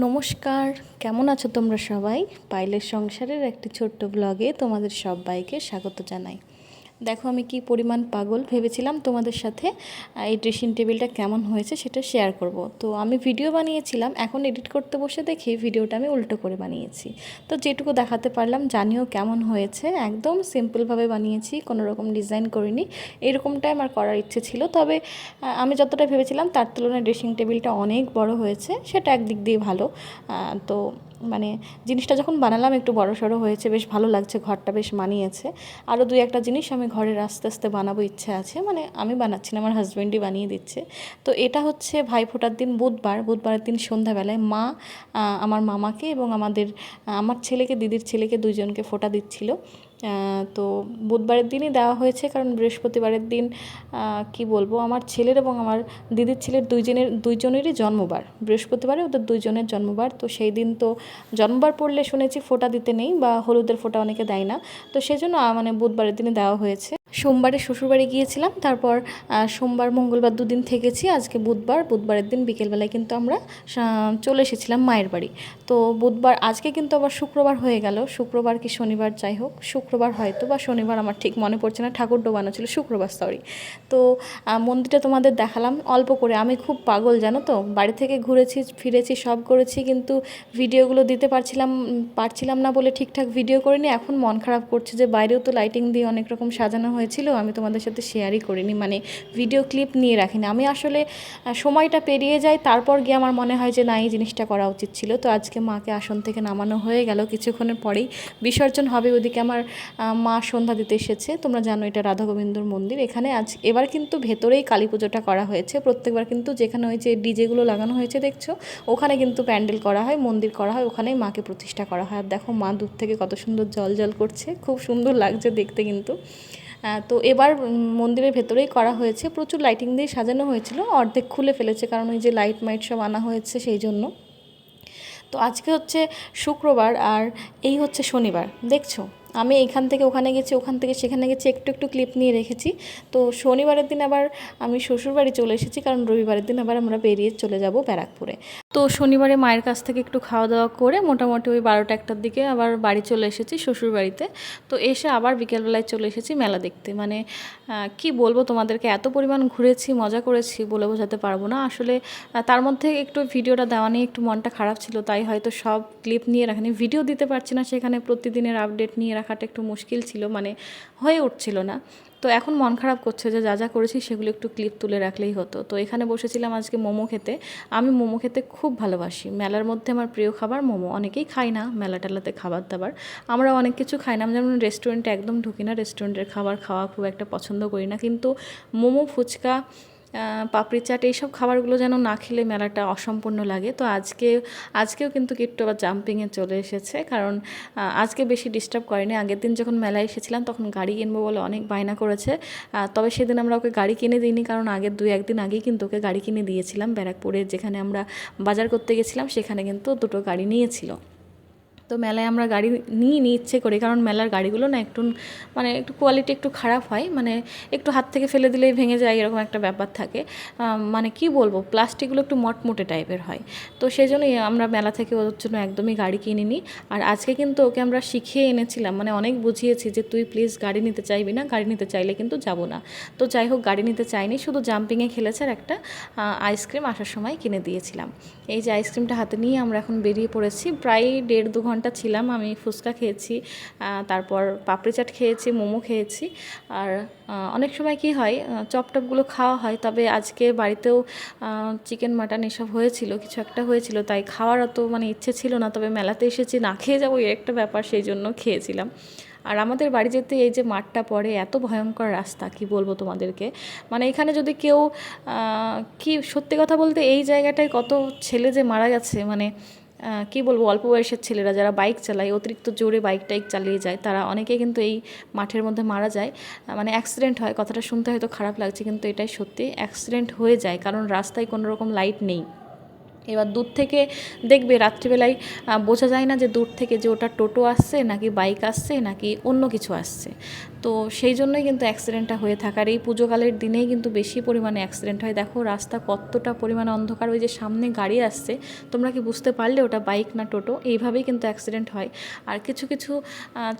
নমস্কার কেমন আছো তোমরা সবাই? পাইলের সংসারের একটি ছোট্ট ব্লগে তোমাদের সবাইকে স্বাগত জানাই। দেখো আমি কি পরিমাণ পাগল ভেবেছিলাম তোমাদের সাথে এই ড্রেসিং টেবিলটা কেমন হয়েছে সেটা শেয়ার করব। তো আমি ভিডিও বানিয়েছিলাম, এখন এডিট করতে বসে দেখি ভিডিওটা আমি উল্টো করে বানিয়েছি। তো যেটুকু দেখাতে পারলাম, জানিও কেমন হয়েছে। একদম সিম্পলভাবে বানিয়েছি, কোনো রকম ডিজাইন করিনি। এরকমটাই আমার করার ইচ্ছে ছিল। তবে আমি যতটা ভেবেছিলাম, তার তুলনায় ড্রেসিং টেবিলটা অনেক বড় হয়েছে, সেটা একদিক দিয়ে ভালো। তো মানে জিনিসটা যখন বানালাম একটু বড় সড়ো হয়েছে, বেশ ভালো লাগছে, ঘরটা বেশ মানিয়েছে। আরও দুই একটা জিনিস আমি ঘরের আস্তে আস্তে বানাবো ইচ্ছে আছে মানে আমি বানাচ্ছি না, আমার হাজব্যান্ডই বানিয়ে দিচ্ছে। তো এটা হচ্ছে ভাইফোঁটার দিন বুধবার, বুধবারের দিন সন্ধ্যাবেলায় মা আমার মামাকে এবং আমাদের, আমার ছেলেকে, দিদির ছেলেকে দুইজনকে ফোঁটা দিচ্ছিল। তো বুধবারের দিনই দেওয়া হয়েছে, কারণ বৃহস্পতিবারের দিন কি বলব, আমার ছেলের এবং আমার দিদির ছেলের দুইজনের, দুইজনেরই জন্মবার। বৃহস্পতিবারে ওদের দুইজনের জন্মবার, তো সেই দিন তো জন্মবার পড়লে শুনেছি ফোঁটা দিতে নেই বা হলুদের ফোঁটা অনেকে দেয় না। তো সেই জন্য মানে বুধবারের দিনে দেওয়া হয়েছে। সোমবারে শ্বশুরবাড়ি গিয়েছিলাম, তারপর সোমবার, মঙ্গলবার দুদিন থেকেছি, আজকে বুধবার, বুধবারের দিন বিকেলবেলায় কিন্তু আমরা চলে এসেছিলাম মায়ের বাড়ি। তো বুধবার, আজকে কিন্তু আবার শুক্রবার হয়ে গেল, শুক্রবার কি শনিবার, যাই হোক, শুক্রবার হয়তো বা শনিবার আমার ঠিক মনে পড়ছে না, ঠাকুর ডোবানো ছিল, শুক্রবার সরি তো মন্দিরটা তোমাদের দেখালাম, অল্প করে, আমি খুব পাগল, জানো তো? বাড়ি থেকে ঘুরেছি, ফিরেছি, সব করেছি, কিন্তু ভিডিওগুলো দিতে পারছিলাম পারছিলাম না বলে ঠিকঠাক ভিডিও করিনি, এখন মন খারাপ করছে যে বাইরেও তো লাইটিং দিয়ে অনেক রকম সাজানো হয়েছিল, আমি তোমাদের সাথে শেয়ারই করিনি মানে ভিডিও ক্লিপ নিয়ে রাখিনি। আমি আসলে সময়টা পেরিয়ে যায়, তারপর গিয়ে আমার মনে হয় যে না, এই জিনিসটা করা উচিত ছিল। তো আজকে মাকে আসন থেকে নামানো হয়ে গেল, কিছুক্ষণের পরেই বিসর্জন হবে ওদিকে আমার মা সন্ধ্যা দিতে এসেছে। তোমরা জানো এটা রাধা গোবিন্দর মন্দির। এখানে আজ, এবার কিন্তু ভেতরেই কালী পুজোটা করা হয়েছে। প্রত্যেকবার কিন্তু যেখানে ওই যে ডিজেগুলো লাগানো হয়েছে, দেখছ? ওখানে কিন্তু প্যান্ডেল করা হয়, মন্দির করা হয়, ওখানেই মাকে প্রতিষ্ঠা করা হয়। আর দেখো মা দূর থেকে কত সুন্দর জল জল করছে, খুব সুন্দর লাগছে দেখতে কিন্তু। তো এবার মন্দিরের ভেতরেই করা হয়েছে। প্রচুর লাইটিং দিয়ে সাজানো হয়েছিল। অর্ধেক খুলে ফেলেছে, কারণ ওই যে লাইট মাইট সব আনা হয়েছে সেই জন্য। তো আজকে হচ্ছে শুক্রবার আর এই হচ্ছে শনিবার। দেখছ? আমি এখান থেকে ওখানে গেছি, ওখান থেকে সেখানে গেছি, একটু একটু ক্লিপ নিয়ে রেখেছি। তো শনিবারের দিন আবার আমি শ্বশুরবাড়ি চলে এসেছি, কারণ রবিবারের দিন আবার আমরা বেরিয়ে চলে যাব ব্যারাকপুরে। তো শনিবারে মায়ের কাছ থেকে একটু খাওয়া দাওয়া করে মোটামুটি ওই বারোটা একটার দিকে আবার বাড়ি চলে এসেছি শ্বশুরবাড়িতে। তো এসে আবার বিকেলবেলায় চলে এসেছি মেলা দেখতে। মানে কি বলব তোমাদেরকে? এত পরিমাণ ঘুরেছি, মজা করেছি বলে বোঝাতে পারব না। আসলে তার মধ্যে একটু ভিডিওটা দেওয়া নিয়ে একটু মনটা খারাপ ছিল, তাই হয়তো সব ক্লিপ নিয়ে রাখেনি। ভিডিও দিতে পারছি না, সেখানে প্রতিদিনের আপডেট নিয়ে রাখাটা একটু মুশকিল ছিল মানে হয়ে উঠছিল না। তো এখন মন খারাপ করছে যে যা যা করেছি সেগুলো একটু ক্লিপ তুলে রাখলেই হতো। তো এখানে বসেছিলাম আজকে মোমো খেতে। আমি মোমো খেতে খুব ভালোবাসি। মেলার মধ্যে আমার প্রিয় খাবার মোমো। অনেকেই খাই না মেলা টেলাতে খাবার দাবার। আমরা অনেক কিছু খাই না। যেমন রেস্টুরেন্টে একদম ঢুকি না। রেস্টুরেন্টের খাবার খাওয়া খুব একটা পছন্দ করি না। কিন্তু মোমো ফুচকা পাপড়ি চাট, এইসব খাবারগুলো যেন না খেলে মেলাটা অসম্পূর্ণ লাগে। তো আজকে, আজকেও কিন্তু কিট্টু আবার জাম্পিংয়ে চলে এসেছে। কারণ আজকে বেশি ডিস্টার্ব করেনি। আগের দিন যখন মেলায় এসেছিলাম, তখন গাড়ি কিনবো বলে অনেক বায়না করেছে। তবে সেদিন আমরা ওকে গাড়ি কিনে দিইনি, কারণ আগের দুই, একদিন আগেই কিন্তু ওকে গাড়ি কিনে দিয়েছিলাম। ব্যারাকপুরে যেখানে আমরা বাজার করতে গেছিলাম, সেখানে কিন্তু দুটো গাড়ি নিয়েছিল। তো মেলায় আমরা গাড়ি নিয়ে নিই ইচ্ছে করি। কারণ মেলার গাড়িগুলো না একটু মানে একটু কোয়ালিটি একটু খারাপ হয়। মানে একটু হাত থেকে ফেলে দিলেই ভেঙে যায়, এরকম একটা ব্যাপার থাকে। মানে কি বলব, প্লাস্টিকগুলো একটু মটমুটে টাইপের হয়। তো সেই জন্যই আমরা মেলা থেকে ওর জন্য একদমই গাড়ি কিনে নিই। আর আজকে কিন্তু ওকে আমরা শিখিয়ে এনেছিলাম মানে অনেক বুঝিয়েছি যে তুই প্লিজ গাড়ি নিতে চাইবি না, গাড়ি নিতে চাইলে কিন্তু যাব না। তো যাই হোক, গাড়ি নিতে চাইনি, শুধু জাম্পিংয়ে খেলেছে আর একটা আইসক্রিম আসার সময় কিনে দিয়েছিলাম। এই যে আইসক্রিমটা হাতে নিয়ে আমরা এখন বেরিয়ে পড়েছি, প্রায় দেড় দু ঘণ্টা ছিলাম আমি ফুচকা খেয়েছি তারপর পাপড়ি চাট খেয়েছি মোমো খেয়েছি। আর অনেক সময় কি হয় আহ, চপ টপগুলো খাওয়া হয় তবে আজকে বাড়িতেও চিকেন মাটন এসব হয়েছিল কিছু একটা হয়েছিল তাই খাওয়ার অত মানে ইচ্ছে ছিল না তবে মেলাতে এসেছি না খেয়ে যাব এই একটা ব্যাপার সেই জন্য খেয়েছিলাম। আর আমাদের বাড়ি যেতে এই যে মাঠটা পড়ে এত ভয়ঙ্কর রাস্তা কি বলব তোমাদেরকে? মানে এখানে যদি কেউ কি সত্যি কথা বলতে এই জায়গাটায় কত ছেলে যে মারা গেছে মানে কি বলব, অল্প বয়সের ছেলেরা যারা বাইক চালায়, অতিরিক্ত জোরে বাইক টাইক চালিয়ে যায়, তারা অনেকে কিন্তু এই মাঠের মধ্যে মারা যায়। মানে অ্যাক্সিডেন্ট হয়, কথাটা শুনতে হয়তো খারাপ লাগছে, কিন্তু এটাই সত্যি অ্যাক্সিডেন্ট হয়ে যায়, কারণ রাস্তায় কোনো রকম লাইট নেই। এবার দূর থেকে দেখবে, রাত্রিবেলায় বোঝা যায় না যে দূর থেকে যে ওটা টোটো আসছে, নাকি বাইক আসছে, নাকি অন্য কিছু আসছে। তো সেই জন্যই কিন্তু অ্যাক্সিডেন্টটা হয়ে থাকে। আর এই পুজোকালের দিনেই কিন্তু বেশি পরিমাণে অ্যাক্সিডেন্ট হয়। দেখো, রাস্তা কতটা পরিমাণে অন্ধকার, ওই যে সামনে গাড়ি আসছে, তোমরা কি বুঝতে পারলে ওটা বাইক না টোটো? এইভাবেই কিন্তু অ্যাক্সিডেন্ট হয়। আর কিছু কিছু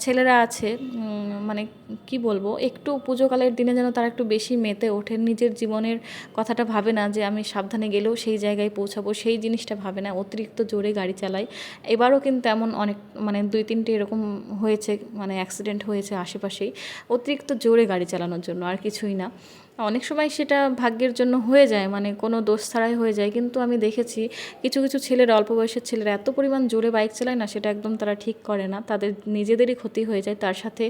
ছেলেরা আছে মানে কি বলব, একটু পুজোকালের দিনে যেন তারা একটু বেশি মেতে ওঠে। নিজের জীবনের কথাটা ভাবে না যে আমি সাবধানে গেলেও সেই জায়গায় পৌঁছাবো, সেই জিনিসটা ভাবে না। অতিরিক্ত জোরে গাড়ি চালায় এবারও কিন্তু এমন অনেক মানে দুই, তিনটে এরকম হয়েছে মানে অ্যাক্সিডেন্ট হয়েছে আশেপাশেই। অতিরিক্ত জোরে গাড়ি চালানোর জন্য আর কিছুই না। অনেক সময় সেটা ভাগ্যের জন্য হয়ে যায় মানে কোনো দোষ ছাড়াই হয়ে যায়। কিন্তু আমি দেখেছি কিছু কিছু ছেলেরা, অল্প বয়সের ছেলেরা এত পরিমাণ জোরে বাইক চালায় না, সেটা একদম তারা ঠিক করে না। তাদের নিজেদেরই ক্ষতি হয়ে যায়। তার সাথে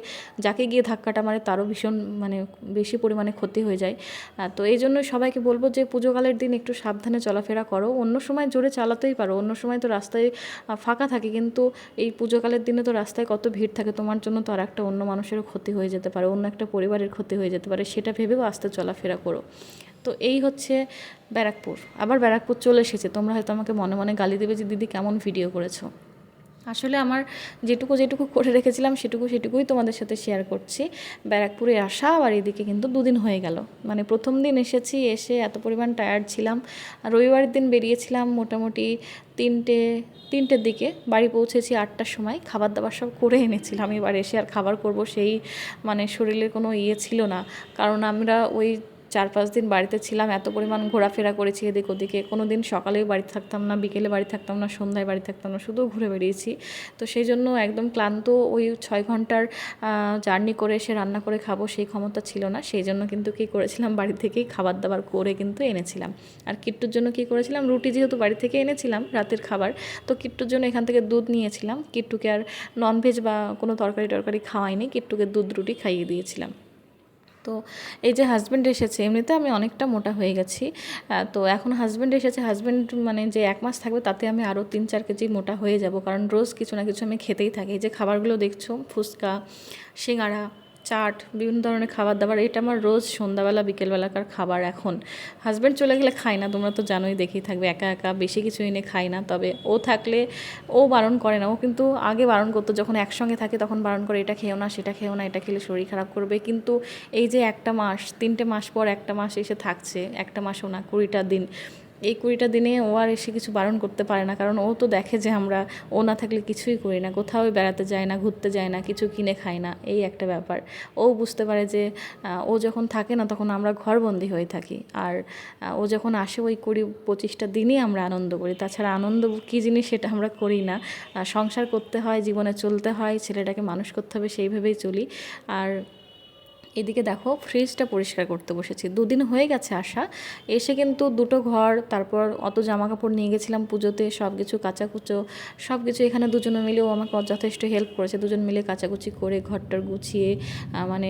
যাকে গিয়ে ধাক্কাটা মারে, তারও ভীষণ মানে বেশি পরিমাণে ক্ষতি হয়ে যায়। তো এই জন্য সবাইকে বলব যে, পুজোকালের দিন একটু সাবধানে চলাফেরা করো। অন্য সময় জোরে চালাতেই পারো। অন্য সময় তো রাস্তায় ফাঁকা থাকে। কিন্তু এই পুজোকালের দিনে তো রাস্তায় কত ভিড় থাকে, তোমার জন্য তো আর একটা অন্য মানুষেরও ক্ষতি হয়ে যেতে পারে, অন্য একটা পরিবারের ক্ষতি হয়ে যেতে পারে। সেটা ভেবেও আস্তে চলাফেরা করো। তো এই হচ্ছে ব্যারাকপুর। আবার ব্যারাকপুর চলে এসেছে। তোমরা হয়তো আমাকে মনে মনে গালি দেবে যে, দিদি, কেমন ভিডিও করেছ? আসলে আমার যেটুকু যেটুকু করে রেখেছিলাম, সেটুকু সেটুকুই তোমাদের সাথে শেয়ার করছি। ব্যারাকপুরে আসা আর এদিকে কিন্তু দুদিন হয়ে গেল। মানে প্রথম দিন এসেছি, এসে এত পরিমাণ টায়ার্ড ছিলাম। রবিবারের দিন বেরিয়েছিলাম মোটামুটি তিনটে, তিনটের দিকে। বাড়ি পৌঁছেছি আটটার সময়। খাবার দাবার সব করে এনেছিলাম। এবার এসে আর খাবার করব সেই মানে শরীরের কোনো ইয়ে ছিল না। কারণ আমরা ওই চার পাঁচ দিন বাড়িতে ছিলাম, এত পরিমাণ ঘোরাফেরা করেছি এদিক ওদিকে। কোনো দিন সকালেও বাড়ি থাকতাম না, বিকেলে বাড়ি থাকতাম না, সন্ধ্যায় বাড়ি থাকতাম না, শুধু ঘুরে বেরিয়েছি তো সেই জন্য একদম ক্লান্ত ওই ছয় ঘণ্টার জার্নি করে এসে রান্না করে খাব সেই ক্ষমতা ছিল না। সেই জন্য কিন্তু কী করেছিলাম, বাড়ি থেকেই খাবার দাবার করে কিন্তু এনেছিলাম। আর কিট্টুর জন্য কী করেছিলাম, রুটি যেহেতু বাড়ি থেকে এনেছিলাম রাতের খাবার, তো কিট্টুর জন্য এখান থেকে দুধ নিয়েছিলাম। কিট্টুকে আর ননভেজ বা কোনো তরকারি টরকারি খাওয়াইনি, কিট্টুকে দুধ, রুটি খাইয়ে দিয়েছিলাম। তো এই যে হাজব্যান্ড এসেছে, এমনিতে আমি অনেকটা মোটা হয়ে গেছি তো এখন হাজব্যান্ড এসেছে হাজব্যান্ড মানে যে এক মাস থাকবে তাতে আমি আরও তিন চার কেজি মোটা হয়ে যাব। কারণ রোজ কিছু না কিছু আমি খেতেই থাকি। এই যে খাবারগুলো দেখছ, ফুচকা, সিঙ্গারা চাট, বিভিন্ন ধরনের খাবার দাবার এটা আমার রোজ সন্ধ্যাবেলা, বিকেলবেলাকার খাবার এখন। হাজব্যান্ড চলে গেলে খাই না, তোমরা তো জানোই, দেখেই থাকবে, একা একা বেশি কিছু এনে খাই না। তবে ও থাকলে ও বারণ করে না, ও কিন্তু আগে বারণ করতো, যখন একসঙ্গে থাকে তখন বারণ করে, এটা খেও না, সেটা খেও না, এটা খেলে শরীর খারাপ করবে। কিন্তু এই যে একটা মাস, তিনটে মাস পর একটা মাস এসে থাকছে, একটা মাসও না, কুড়িটা দিন। এই কুড়িটা দিনে ও আর এসে কিছু বারণ করতে পারে না, কারণ ও তো দেখে যে আমরা, ও না থাকলে কিছুই করি না, কোথাও বেড়াতে যায় না, ঘুরতে যায় না, কিছু কিনে খায় না, এই একটা ব্যাপার। ও বুঝতে পারে যে ও যখন থাকে না তখন আমরা ঘরবন্দি হয়ে থাকি, আর ও যখন আসে ওই কুড়ি পঁচিশটা দিনই আমরা আনন্দ করি, তাছাড়া আনন্দ কী জিনিস সেটা আমরা করি না সংসার করতে হয়, জীবনে চলতে হয়, ছেলেটাকে মানুষ করতে হবে, সেইভাবেই চলি, আর এদিকে দেখো ফ্রিজটা পরিষ্কার করতে বসেছি। দুদিন হয়ে গেছে আসা। এসে কিন্তু দুটো ঘর, তারপর অত জামা কাপড় নিয়ে গেছিলাম পুজোতে সব কিছু কাচাকুচো সব কিছু এখানে দুজনে মিলেও আমাকে যথেষ্ট হেল্প করেছে। দুজন মিলে কাচাকুচি করে ঘরটার গুছিয়ে মানে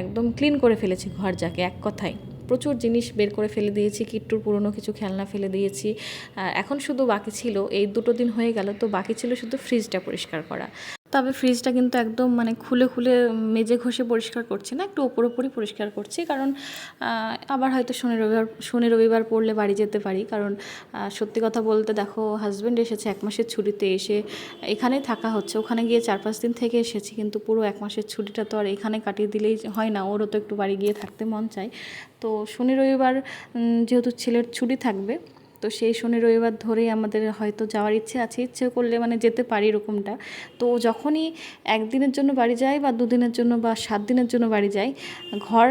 একদম ক্লিন করে ফেলেছি ঘর যাকে, এক কথায়। প্রচুর জিনিস বের করে ফেলে দিয়েছি, কিট্টুর পুরনো কিছু খেলনা ফেলে দিয়েছি। এখন শুধু বাকি ছিল, এই দুটো দিন হয়ে গেল, তো বাকি ছিল শুধু ফ্রিজটা পরিষ্কার করা। তবে ফ্রিজটা কিন্তু একদম মানে খুলে খুলে মেজে ঘষে পরিষ্কার করছি না, একটু ওপর ওপরই পরিষ্কার করছি। কারণ আবার হয়তো শনি রবিবার শনি রবিবার পড়লে বাড়ি যেতে পারি। কারণ সত্যি কথা বলতে দেখো হাজব্যান্ড এসেছে এক মাসের ছুটিতে, এসে এখানেই থাকা হচ্ছে। ওখানে গিয়ে চার পাঁচ দিন থেকে এসেছি, কিন্তু পুরো এক মাসের ছুটিটা তো আর এখানে কাটিয়ে দিলেই হয় না। ওরও তো একটু বাড়ি গিয়ে থাকতে মন চায়। তো শনি রবিবার যেহেতু ছেলের ছুটি থাকবে তো সেই শনি রবিবার ধরেই আমাদের হয়তো যাওয়ার ইচ্ছে আছে, ইচ্ছে করলে মানে যেতে পারি এরকমটা। তো যখনই একদিনের জন্য বাড়ি যায় বা দুদিনের জন্য বা সাত দিনের জন্য বাড়ি যায় ঘর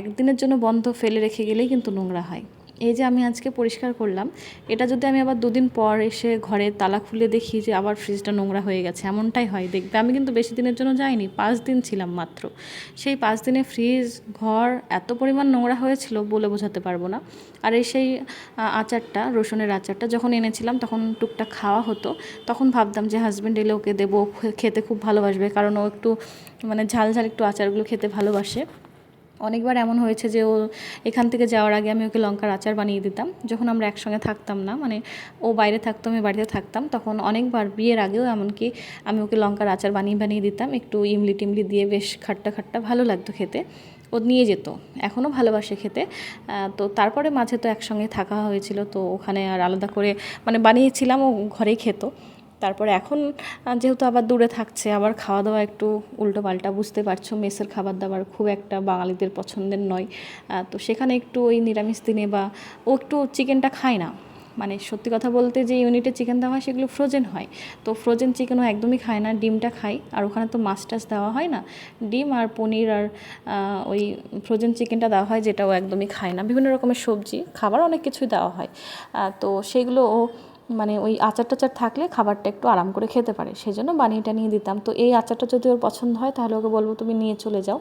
একদিনের জন্য বন্ধ ফেলে রেখে গেলেই কিন্তু নোংরা হয়। এই যে আমি আজকে পরিষ্কার করলাম, এটা যদি আমি আবার দুদিন পর এসে ঘরে তালা খুলে দেখি যে আবার ফ্রিজটা নোংরা হয়ে গেছে, এমনটাই হয়। দেখবে আমি কিন্তু বেশি দিনের জন্য যাইনি, পাঁচ দিন ছিলাম মাত্র। সেই পাঁচ দিনে ফ্রিজ, ঘর এত পরিমাণ নোংরা হয়েছিল বলে বোঝাতে পারব না। আর এই সেই আচারটা, রসুনের আচারটা যখন এনেছিলাম, তখন টুকটাক খাওয়া হতো। তখন ভাবতাম যে হাজব্যান্ড এলে ওকে দেবো খেতে খুব ভালোবাসবে, কারণ ও একটু মানে ঝাল ঝাল একটু আচারগুলো খেতে ভালোবাসে। অনেকবার এমন হয়েছে যে ও এখান থেকে যাওয়ার আগে আমি ওকে লঙ্কার আচার বানিয়ে দিতাম। যখন আমরা একসঙ্গে থাকতাম না মানে ও বাইরে থাকতো, আমি বাড়িতে থাকতাম, তখন অনেকবার বিয়ের আগেও এমনকি আমি ওকে লঙ্কার আচার বানিয়ে বানিয়ে দিতাম। একটু ইমলি টিমলি দিয়ে বেশ খাট্টা খাট্টা ভালো লাগতো খেতে। ও নিয়ে যেত, এখনও ভালোবাসে খেতে। তো তারপরে মাঝে তো একসঙ্গে থাকা হয়েছিল, তো ওখানে আর আলাদা করে মানে বানিয়েছিলাম, ও ঘরেই খেত। তারপরে এখন যেহেতু আবার দূরে থাকছে, আবার খাওয়া দাওয়া একটু উল্টো পাল্টা বুঝতে পারছ, মেসের খাবার দাবার খুব একটা বাঙালিদের পছন্দের নয়। তো সেখানে একটু ওই নিরামিষ দিনে বা, ও একটু চিকেনটা খায় না। মানে সত্যি কথা বলতে যে ইউনিটে চিকেন দেওয়া হয়, সেগুলো ফ্রোজেন হয়। তো ফ্রোজেন চিকেনও একদমই খায় না, ডিমটা খায়। আর ওখানে তো মাছ টাছ দেওয়া হয় না। ডিম আর পনির আর ওই ফ্রোজেন চিকেনটা দেওয়া হয়, যেটাও একদমই খায় না। বিভিন্ন রকমের সবজি খাবার অনেক কিছুই দেওয়া হয়। তো সেগুলো ও মানে ওই আচার টাচার থাকলে খাবারটা একটু আরাম করে খেতে পারে সেই জন্য বানিয়েটা নিয়ে দিতাম। তো এই আচারটা যদি ওর পছন্দ হয়, তাহলে ওকে বলব তুমি নিয়ে চলে যাও।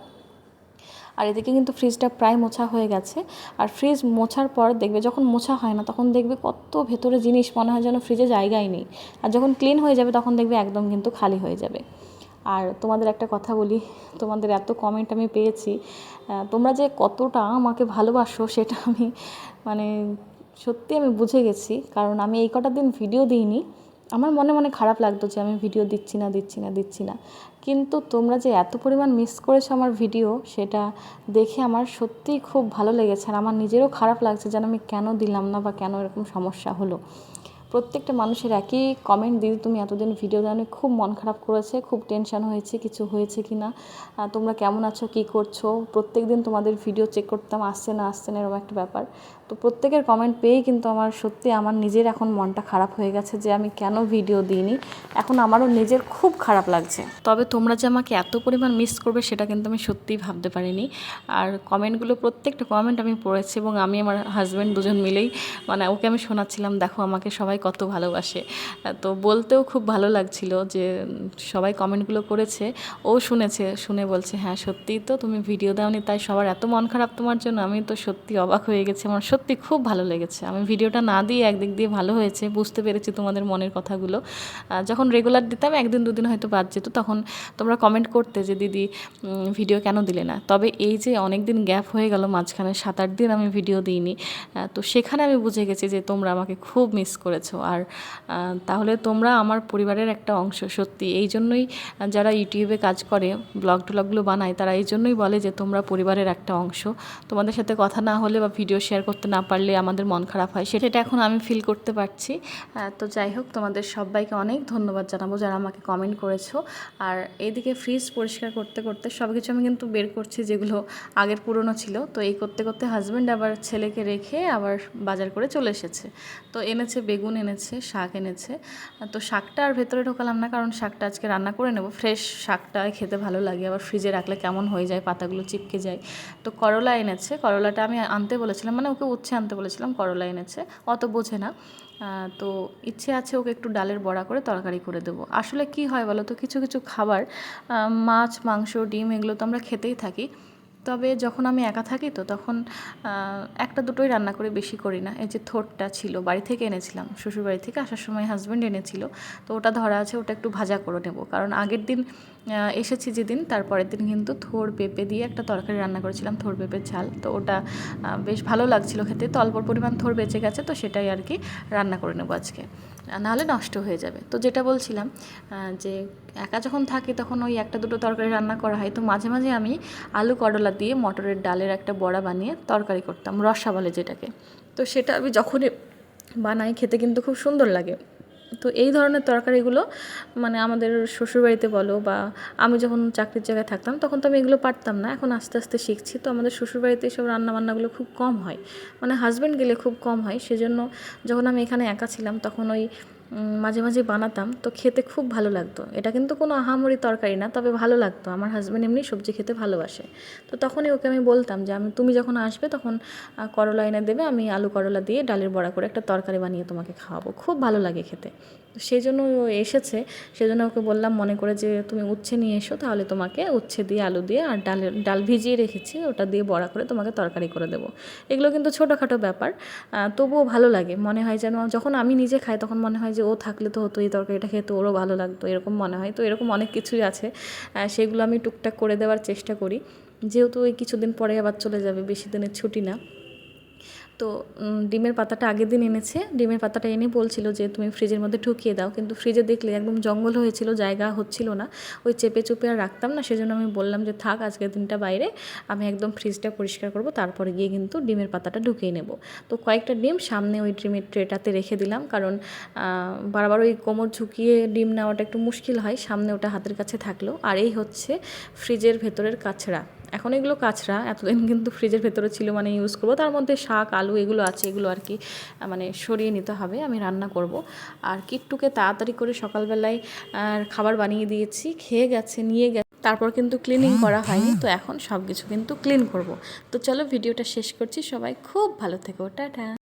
আর এদিকে কিন্তু ফ্রিজটা প্রায় মোছা হয়ে গেছে। আর ফ্রিজ মোছার পর দেখবে যখন মোছা হয় না, তখন দেখবে কত ভেতরে জিনিস মনে হয় যেন ফ্রিজে জায়গাই নেই। আর যখন ক্লিন হয়ে যাবে, তখন দেখবে একদম কিন্তু খালি হয়ে যাবে। আর তোমাদের একটা কথা বলি, তোমাদের এত কমেন্ট আমি পেয়েছি। তোমরা যে কতটা আমাকে ভালোবাসো, সেটা আমি মানে সত্যি আমি বুঝে গেছি, কারণ আমি এই কটা দিন ভিডিও দিইনি। আমার মনে মনে খারাপ লাগতো যে আমি ভিডিও দিচ্ছি না দিচ্ছি না দিচ্ছি না। কিন্তু তোমরা যে এত পরিমাণ মিস করেছ আমার ভিডিও সেটা দেখে আমার সত্যিই খুব ভালো লেগেছে। আর আমার নিজেরও খারাপ লাগছে যেন আমি কেন দিলাম না বা কেন এরকম সমস্যা হলো। প্রত্যেকটা মানুষের একই কমেন্ট দিদি তুমি এতদিন ভিডিও দাও খুব মন খারাপ করেছে, খুব টেনশন হয়েছে, কিছু হয়েছে কি না তোমরা কেমন আছো, কী করছ? প্রত্যেক দিন তোমাদের ভিডিও চেক করতাম, আসছে না আসছে না, এরকম একটা ব্যাপার। তো প্রত্যেকের কমেন্ট পেয়েই কিন্তু আমার, সত্যি আমার নিজের এখন মনটা খারাপ হয়ে গেছে যে আমি কেন ভিডিও দিইনি। এখন আমারও নিজের খুব খারাপ লাগছে। তবে তোমরা যে আমাকে এত পরিমাণ মিস করবে, সেটা কিন্তু আমি সত্যিই ভাবতে পারিনি। আর কমেন্টগুলো প্রত্যেকটা কমেন্ট আমি পড়েছি এবং আমি আমার হাজব্যান্ড দুজন মিলেই মানে ওকে আমি শোনাচ্ছিলাম, দেখো, আমাকে সবাই কত ভালোবাসে। তো বলতেও খুব ভালো লাগছিল যে, সবাই কমেন্টগুলো করেছে। ও শুনেছে, শুনে বলছে হ্যাঁ সত্যিই তো তুমি ভিডিও দাওনি, তাই সবার এত মন খারাপ তোমার জন্য। আমি তো সত্যি অবাক হয়ে গেছি। আমার সত্যি খুব ভালো লেগেছে। আমি ভিডিওটা না দিয়ে একদিক দিয়ে ভালো হয়েছে, বুঝতে পেরেছি তোমাদের মনের কথাগুলো। যখন রেগুলার দিতাম, একদিন, দুদিন হয়তো বাদ যেত। তখন তোমরা কমেন্ট করতে যে, দিদি ভিডিও কেন দিলে না? তবে এই যে অনেক দিন গ্যাপ হয়ে গেল, মাঝখানে সাত, আট দিন আমি ভিডিও দিইনি। তো সেখানে আমি বুঝে গেছি যে, তোমরা আমাকে খুব মিস করেছ। আর তাহলে তোমরা আমার পরিবারের একটা অংশ, সত্যি। এই জন্যই যারা ইউটিউবে কাজ করে, ব্লগ ট্লগগুলো বানায়, তারা এই জন্যই বলে যে তোমরা পরিবারের একটা অংশ। তোমাদের সাথে কথা না হলে বা ভিডিও শেয়ার করতে না পারলে আমাদের মন খারাপ হয়। সেটা এখন আমি ফিল করতে পারছি। তো যাই হোক, তোমাদের সবাইকে অনেক ধন্যবাদ জানাব যারা আমাকে কমেন্ট করেছ। আর এইদিকে ফ্রিজ পরিষ্কার করতে করতে সব কিছু আমি কিন্তু বের করছি যেগুলো আগের পুরনো ছিল। তো এই করতে করতে হাজব্যান্ড আবার ছেলেকে রেখে আবার বাজার করে চলে এসেছে। তো এনেছে বেগুন এনেছে, শাক এনেছে। তো শাকটা আর ভেতরে ঢোকালাম না, কারণ শাকটা আজকে রান্না করে নেব। ফ্রেশ শাকটা খেতে ভালো লাগে, আবার ফ্রিজে রাখলে কেমন হয়ে যায়, পাতাগুলো চিপকে যায়। তো করলা এনেছে, করলাটা আমি আনতে বলেছিলাম মানে ওকে উচ্ছে আনতে বলেছিলাম, করলা এনেছে। অত বোঝে না। তো ইচ্ছে আছে ওকে একটু ডালের বড়া করে তরকারি করে দেবো। আসলে কি হয় বলো তো, কিছু কিছু খাবার মাছ, মাংস, ডিম, এগুলো তো আমরা খেতেই থাকি। তবে যখন আমি একা থাকি তো তখন একটা দুটোই রান্না করে বেশি করি না। এই যে থোরটা ছিল, বাড়ি থেকে এনেছিলাম, শ্বশুরবাড়ি থেকে আসার সময় হাজব্যান্ড এনেছিল। তো ওটা ধরা আছে, ওটা একটু ভাজা করে নেব। কারণ আগের দিন এসেছি যেদিন, তারপরের দিন কিন্তু থোর পেঁপে দিয়ে একটা তরকারি রান্না করেছিলাম, থোর পেঁপের ঝাল। তো ওটা বেশ ভালো লাগছিল খেতে। তো অল্প পরিমাণ থোর বেঁচে গেছে, তো সেটাই আর কি রান্না করে নেব আজকে। নাহলে নষ্ট হয়ে যাবে। তো যেটা বলছিলাম যে একা যখন থাকি তখন ওই একটা দুটো তরকারি রান্না করা হয়। তো মাঝে মাঝে আমি আলু করলা দিয়ে মটরের ডালের একটা বড়া বানিয়ে তরকারি করতাম, রসা বলে যেটাকে। তো সেটা আমি যখনই বানাই খেতে কিন্তু খুব সুন্দর লাগে। তো এই ধরনের তরকারিগুলো মানে আমাদের শ্বশুরবাড়িতে বলো বা আমি যখন চাকরির জায়গায় থাকতাম, তখন তো আমি এগুলো পারতাম না। এখন আস্তে আস্তে শিখছি। তো আমাদের শ্বশুরবাড়িতে এসব রান্নাবান্নাগুলো খুব কম হয়। মানে হাজব্যান্ড গেলে খুব কম হয়। সেজন্য যখন আমি এখানে একা ছিলাম, তখন ওই মাঝে মাঝে বানাতাম, তো খেতে খুব ভালো লাগতো। এটা কিন্তু কোনো আহামরি তরকারি না, তবে ভালো লাগতো। আমার হাজব্যান্ড এমনি সবজি খেতে ভালোবাসে। তো তখনই ওকে আমি বলতাম যে, আমি, তুমি যখন আসবে তখন করলা এনে দেবে, আমি আলু করলা দিয়ে ডালের বড়া করে একটা তরকারি বানিয়ে তোমাকে খাওয়াবো। খুব ভালো লাগে খেতে। সেই জন্য ও এসেছে সেই জন্য ওকে বললাম মনে করে যে তুমি উচ্ছে নিয়ে এসো, তাহলে তোমাকে উচ্ছে দিয়ে আলু দিয়ে আর ডালের ডাল ভিজিয়ে রেখেছি, ওটা দিয়ে বড়া করে তোমাকে তরকারি করে দেবো। এগুলো কিন্তু ছোটোখাটো ব্যাপার তবুও ভালো লাগে। মনে হয় যেন যখন আমি নিজে খাই তখন মনে হয় যে ও থাকলে তো হতো, এই তরকারিটা খেতে ওরও ভালো লাগতো, এরকম মনে হয়। তো এরকম অনেক কিছুই আছে সেগুলো আমি টুকটাক করে দেওয়ার চেষ্টা করি। যেহেতু ওই কিছুদিন পরে আবার চলে যাবে, বেশি দিনের ছুটি না। তো ডিমের পাতাটা আগের দিন এনেছে। ডিমের পাতাটা এনে বলছিল যে, তুমি ফ্রিজের মধ্যে ঢুকিয়ে দাও। কিন্তু ফ্রিজে দেখলে একদম জঙ্গল হয়েছিল, জায়গা হচ্ছিল না। ওই চেপে চুপে আর রাখতাম না, সেজন্য আমি বললাম যে, থাক, আজকের দিনটা বাইরে। আমি একদম ফ্রিজটা পরিষ্কার করব, তারপরে গিয়ে কিন্তু ডিমের পাতাটা ঢুকিয়ে নেব। তো কয়েকটা ডিম সামনে ওই ডিমের ট্রেটাতে রেখে দিলাম, কারণ বারবার ওই কোমর ঝুঁকিয়ে ডিম নেওয়াটা একটু মুশকিল হয়, সামনে ওটা হাতের কাছে থাকল আর এই হচ্ছে ফ্রিজের ভেতরের কাছড়া এখন এগুলো কাঁচরা, এতদিন কিন্তু ফ্রিজের ভেতরে ছিল মানে ইউজ করব। তার মধ্যে শাক, আলু এগুলো আছে, এগুলো আর কি মানে সরিয়ে নিতে হবে, আমি রান্না করব। আর কিট্টুকে তাড়াতাড়ি করে সকালবেলায় খাবার বানিয়ে দিয়েছি, খেয়ে গেছে, নিয়ে গেছে। তারপর কিন্তু ক্লিনিং করা হয়নি, তো এখন সব কিছু কিন্তু ক্লিন করব। তো চলো ভিডিওটা শেষ করছি, সবাই খুব ভালো থেকো, টাটা।